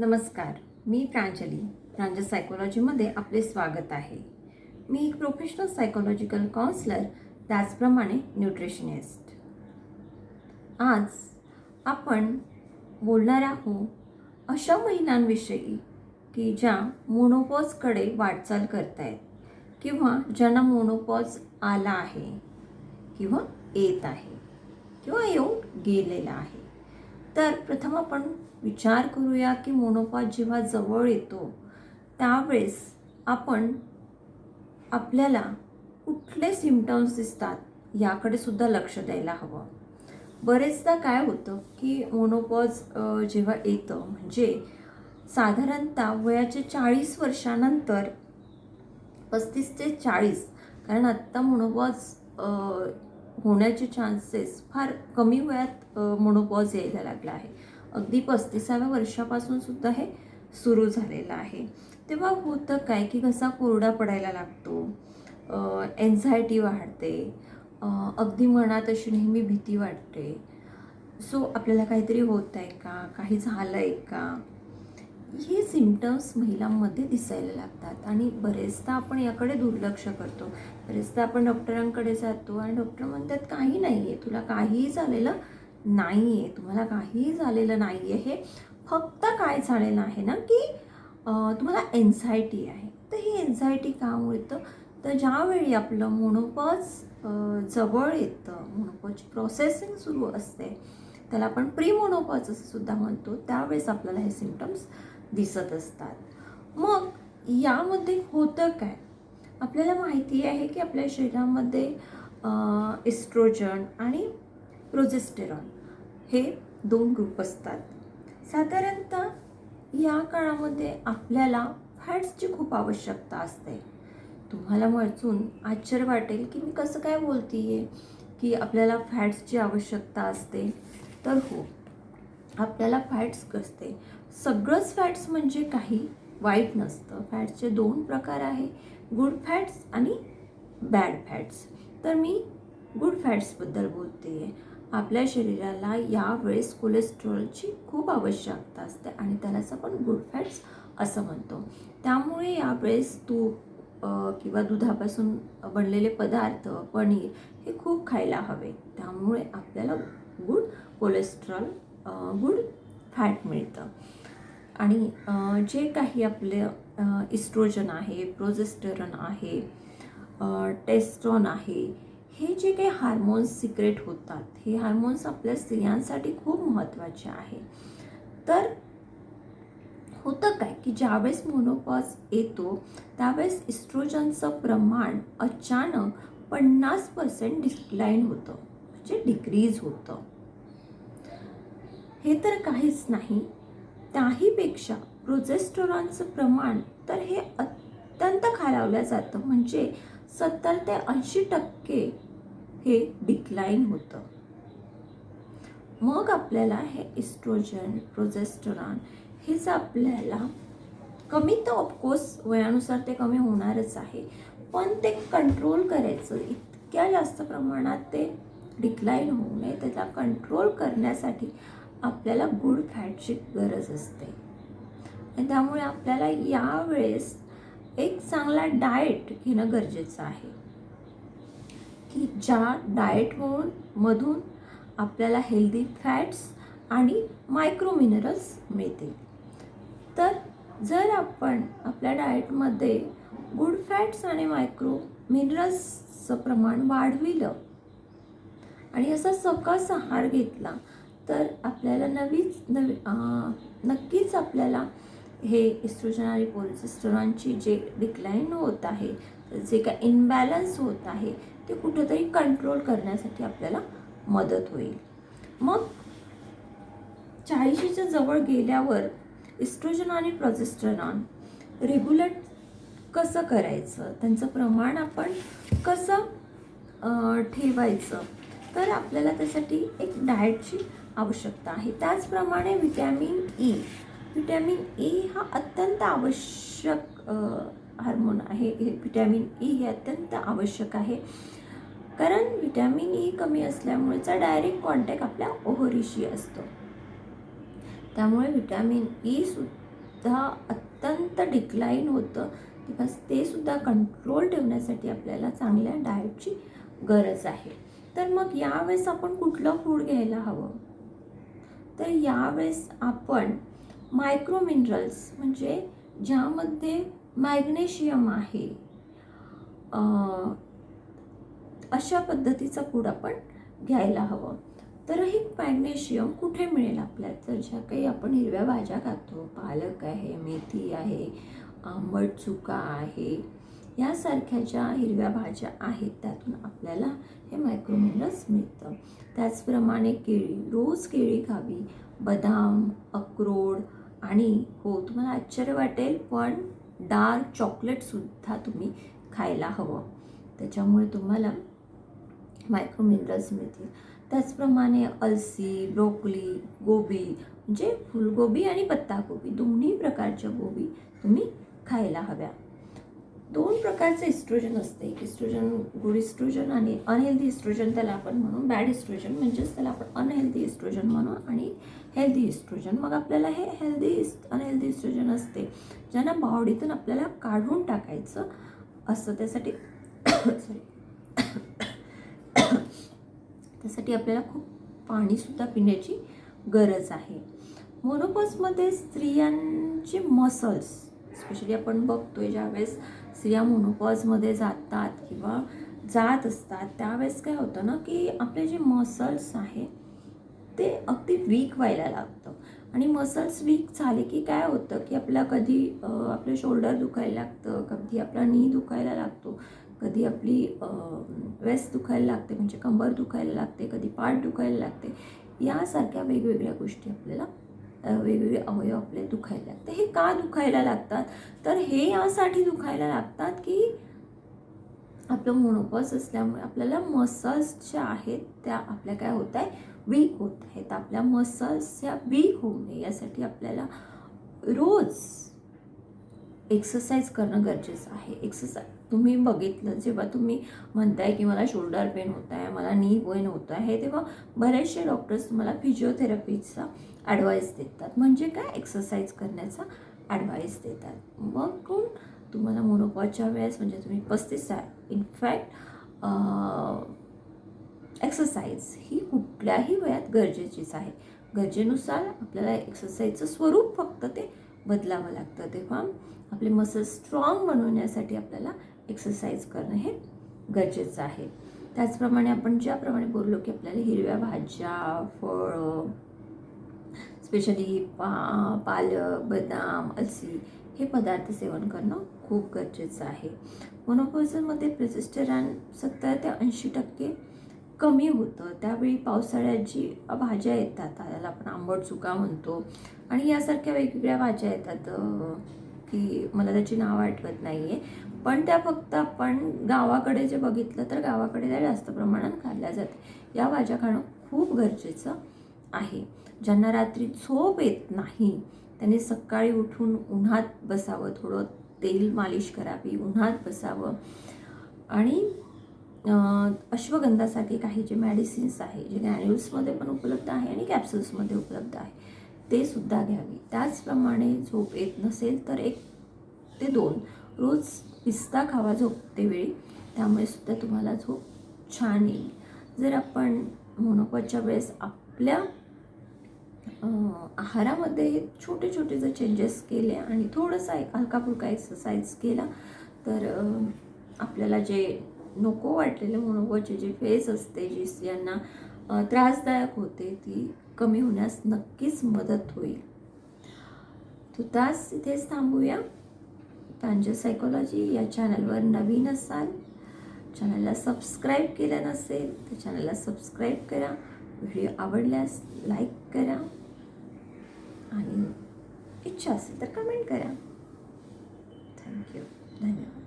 नमस्कार मी प्रांजली प्रांजल सायकोलॉजीमध्ये आपले स्वागत आहे. मी एक प्रोफेशनल सायकोलॉजिकल काउन्सलर त्याचप्रमाणे न्यूट्रिशनिस्ट आज आपण बोलणार आहोत अशा महिलांविषयी की ज्या मोनोपॉजकडे वाटचाल करत आहेत किंवा ज्यांना मोनोपॉज आला आहे किंवा येत आहे किंवा येऊन गेलेला आहे. तर प्रथम आपण विचार करूया की मोनोपॉज जेव्हा जवळ येतो त्यावेळेस आपण आपल्याला कुठले सिमटम्स दिसतात याकडे सुद्धा लक्ष द्यायला हवं. बरेचदा काय होतं की मोनोपॉज जेव्हा येतं म्हणजे साधारणतः वयाचे चाळीस वर्षानंतर पस्तीस ते चाळीस कारण आत्ता मोनोपॉज होण्याचे चान्सेस फार कमी वयात मोनोपॉज यायला लागला आहे. अगदी पस्तीसाव्या वर्षापासून सुद्धा हे सुरू झालेलं आहे. तेव्हा होतं काय की घसा कोरडा पडायला लागतो एन्झायटी वाढते अगदी मनात अशी नेहमी भीती वाटते. सो आपल्याला काहीतरी होत आहे का? काही झालं आहे का? हे सिमटम्स महिलांमध्ये दिसायला लागतात आणि बरेचदा आपण याकडे दुर्लक्ष करतो. बरेचदा आपण डॉक्टरांकडे जातो आणि डॉक्टर म्हणतात काही नाही आहे तुला काहीही झालेलं नाही आहे तुम्हाला काहीही झालेलं नाही आहे हे फक्त काय झालेलं आहे ना की तुम्हाला एन्झायटी आहे. तर ही एन्झायटी का मिळतं तर ज्यावेळी आपलं मोनोपॉज जवळ येतं मोनोपॉजची प्रोसेसिंग सुरू असते त्याला आपण प्री मोनोपॉज असं सुद्धा म्हणतो त्यावेळेस आपल्याला हे सिमटम्स दिसत असतात. मग यामध्ये होतं काय? आपल्याला माहिती आहे की आपल्या शरीरामध्ये इस्ट्रोजन आणि प्रोजेस्टेरॉन हे दोन ग्रुप असतात. साधारणतः या काळामध्ये आपल्याला फॅट्सची खूप आवश्यकता असते. तुम्हाला वाचून आश्चर्य वाटेल की मी कसं काय बोलतीये की आपल्याला फॅट्सची आवश्यकता असते. तर हो आपल्याला फॅट्स असते. सगळंच फॅट्स म्हणजे काही? वाईट नसतं. फॅट्सचे दोन प्रकार आहे. गुड फॅट्स आणि बॅड फॅट्स तर मी गुड फॅट्सबद्दल बोलते. आहे आपल्या शरीराला यावेळेस कोलेस्ट्रॉलची खूप आवश्यकता असते आणि त्यालाच आपण गुड फॅट्स असं म्हणतो. त्यामुळे यावेळेस तूप किंवा दुधापासून बनलेले पदार्थ पनीर हे खूप खायला हवे. त्यामुळे आपल्याला गुड कोलेस्ट्रॉल गुड फॅट मिळतं. आणि जे काही आपलं इस्ट्रोजन आहे प्रोजेस्टरन आहे टेस्ट्रॉन आहे हे जे काही हार्मोन्स सिक्रेट होतात हे हार्मोन्स आपल्या स्त्रियांसाठी खूप महत्त्वाचे आहे. तर होतं काय की ज्यावेळेस मोनोपॉज येतो त्यावेळेस इस्ट्रोजनचं प्रमाण अचानक पन्नास पर्सेंट डिक्लाईन होतं म्हणजे डिक्रीज होतं. हे तर काहीच नाही त्याहीपेक्षा प्रोजेस्टोरॉनचं प्रमाण तर हे अत्यंत खालावलं जातं. म्हणजे सत्तर ते ऐंशी टक्के हे डिक्लाईन होतं. मग आपल्याला हे इस्ट्रोजन प्रोजेस्टोरॉन हेच आपल्याला कमी तर ऑफकोर्स वयानुसार ते कमी होणारच आहे. पण ते कंट्रोल करायचं. इतक्या जास्त प्रमाणात ते डिक्लाईन होऊ नये. त्याला कंट्रोल करण्यासाठी आपल्याला गुड फॅटची गरज असते. आणि त्यामुळे आपल्याला यावेळेस एक चांगला डाएट घेणं गरजेचं आहे. की ज्या डाएट म्हणून मधून आपल्याला हेल्दी फॅट्स आणि मायक्रो मिनरल्स मिळतील. तर जर आपण आपल्या डाएटमध्ये गुड फॅट्स आणि मायक्रो मिनरल्सचं प्रमाण वाढविलं आणि असा सकस आहार घेतला तर आपल्याला नवीच नवी नक्कीच आपल्याला हे इस्ट्रोजन आणि जे डिक्लाईन होत आहे जे काय इनबॅलन्स होत आहे ते कुठेतरी कंट्रोल करण्यासाठी आपल्याला मदत होईल. मग चाळीशीच्या जवळ गेल्यावर इस्ट्रोजन आणि प्रोजेस्टरॉन रेग्युलेट कसं करायचं? त्यांचं प्रमाण आपण कसं ठेवायचं? तर आपल्याला त्यासाठी एक डाएटची आवश्यकता आहे. त्याचप्रमाणे व्हिटॅमिन ई. व्हिटॅमिन ई हा अत्यंत आवश्यक हार्मोन आहे. हे ई हे अत्यंत आवश्यक आहे. कारण व्हिटॅमिन ई कमी असल्यामुळेचा डायरेक्ट कॉन्टॅक्ट आपल्या ओहरीशी असतो. त्यामुळे व्हिटॅमिन ई सुद्धा अत्यंत डिक्लाईन होतं. तेव्हा ते सुद्धा कंट्रोल ठेवण्यासाठी आपल्याला चांगल्या डाएटची गरज आहे. तर मग यावेळेस आपण कुठलं फूड घ्यायला हवं? तर यावेळेस आपण मायक्रो मिनरल्स म्हणजे ज्यामध्ये मॅग्नेशियम आहे अशा पद्धतीचं फूड आपण घ्यायला हवं. तर हे मॅग्नेशियम कुठे मिळेल आपल्याला? तर ज्या काही आपण हिरव्या भाज्या खातो पालक आहे मेथी आहे आंबट चुका आहे यासारख्या ज्या हिरव्या भाज्या आहेत त्यातून आपल्याला हे मायक्रोमिनरल्स मिळतं. त्याचप्रमाणे केळी रोज केळी खावी. बदाम अक्रोड आणि हो तुम्हाला आश्चर्य वाटेल पण डार्क चॉकलेटसुद्धा तुम्ही खायला हवं. त्याच्यामुळे तुम्हाला मायक्रोमिनरल्स मिळतील. त्याचप्रमाणे अलसी ब्रोकली गोबी म्हणजे फुलगोबी आणि पत्तागोबी दोन्ही प्रकारच्या गोबी तुम्ही खायला हव्या. दोन प्रकारचे इस्ट्रोजन असते. एक इस्ट्रोजन गुड इस्ट्रोजन आणि अनहेल्दी इस्ट्रोजन त्याला आपण म्हणू. बॅड इस्ट्रोजन म्हणजेच त्याला आपण अनहेल्दी इस्ट्रोजन म्हणू आणि हेल्दी इस्ट्रोजन मग आपल्याला हे हेल्दी अनहेल्दी इस्ट्रोजन असते ज्यांना बॉडीतून आपल्याला काढून टाकायचं असतं. त्यासाठी सॉरी त्यासाठी आपल्याला खूप पाणीसुद्धा पिण्याची गरज आहे. मोनोपसमध्ये स्त्रियांचे मसल्स स्पेशली आपण बघतोय ज्यावेळेस स्त्रिया मोनोपॉजमध्ये जातात किंवा जात असतात त्यावेळेस काय होतं ना की आपले जे मसल्स आहे ते अगदी वीक व्हायला लागतं. आणि मसल्स वीक झाले की काय होतं की आपला कधी आपलं शोल्डर दुखायला लागतं कधी आपला नी दुखायला लागतो कधी आपली वेस्ट दुखायला लागते म्हणजे कंबर दुखायला लागते कधी पाठ दुखायला लागते यासारख्या वेगवेगळ्या गोष्टी आपल्याला वेगवेगळे अवयव आपले दुखायला लागतात. हे का दुखायला लागतात? तर हे यासाठी दुखायला लागतात की आपलं मोनोपॉज असल्यामुळे आपल्याला मसल्स ज्या आहेत त्या आपल्या काय होत आहे वीक होत आहेत. आपल्या मसल्स ह्या वीक होऊ नये. यासाठी आपल्याला रोज एक्सरसाइज करणं गरजेचं आहे. एक्सरसाइज तुम्ही बघितलं जेव्हा तुम्ही म्हणताय की मला शोल्डर पेन होत आहे मला नी पेन होत आहे तेव्हा बरेचसे डॉक्टर्स तुम्हाला फिजिओथेरपीचा ॲडवाईस देतात. म्हणजे काय? एक्सरसाइज करण्याचा ॲडवाईस देतात. मग कोण? तुम्हाला मोनोपॉजच्या वेळेस म्हणजे तुम्ही पस्तीस इनफॅक्ट एक्सरसाइज ही कुठल्याही वयात गरजेचीच आहे. गरजेनुसार आपल्याला एक्सरसाइजचं स्वरूप फक्त ते बदलावं लागतं. तेव्हा आपले मसल स्ट्रॉंग बनवण्यासाठी आपल्याला एक्सरसाइज करणं हे गरजेचं आहे. त्याचप्रमाणे आपण ज्याप्रमाणे बोललो की आपल्याला हिरव्या भाज्या फळं स्पेशली पा पालक बदाम अलसी हे पदार्थ सेवन करणं खूप गरजेचं आहे. मोनोपोझनमध्ये प्रसिस्टरान सत्तर ते ऐंशी टक्के कमी होतं. त्यावेळी पावसाळ्यात जी भाज्या येतात. त्याला आपण आंबट चुका म्हणतो. आणि यासारख्या वेगवेगळ्या भाज्या येतात की मला त्याची नावं आठवत नाही आहे पण त्या फक्त आपण गावाकडे जे बघितलं तर गावाकडे त्या जास्त प्रमाणात खाल्ल्या जाते या भाज्या खाणं खूप गरजेचं. आहे. ज्यांना रात्री झोप येत नाही त्यांनी सकाळी उठून उन्हात बसावं. थोडं तेल मालिश करावी उन्हात बसावं. आणि अश्वगंधासारखे काही जे मेडिसिन्स आहे जे ग्रॅन्युल्समध्ये पण उपलब्ध आहे आणि कॅप्सूल्समध्ये उपलब्ध आहे ते सुद्धा घ्यावी. त्याचप्रमाणे झोप येत नसेल तर एक ते दोन रोज पिस्ता खावा झोपते वेळी. त्यामुळे सुद्धा तुम्हाला झोप छान येईल. जर आपण मोनोपॉजच्या वेळेस आपल्या आहारामध्ये छोटे छोटे जर चेंजेस केले आणि थोडंसं एक हलका फुलका एक्सरसाइज केला तर आपल्याला जे नको वाटलेले मोनोपॉजचे जे फेस असते जी यांना त्रासदायक होते ती कमी होण्यास नक्कीच मदत होईल. तो तास इथेच थांबूया. प्रांजल सायकोलॉजी या चॅनलवर नवीन असाल चॅनलला सबस्क्राईब केलं नसेल तर चॅनलला सबस्क्राईब करा. व्हिडिओ आवडल्यास लाईक करा. आणि इच्छा असेल तर कमेंट करा. थँक्यू धन्यवाद.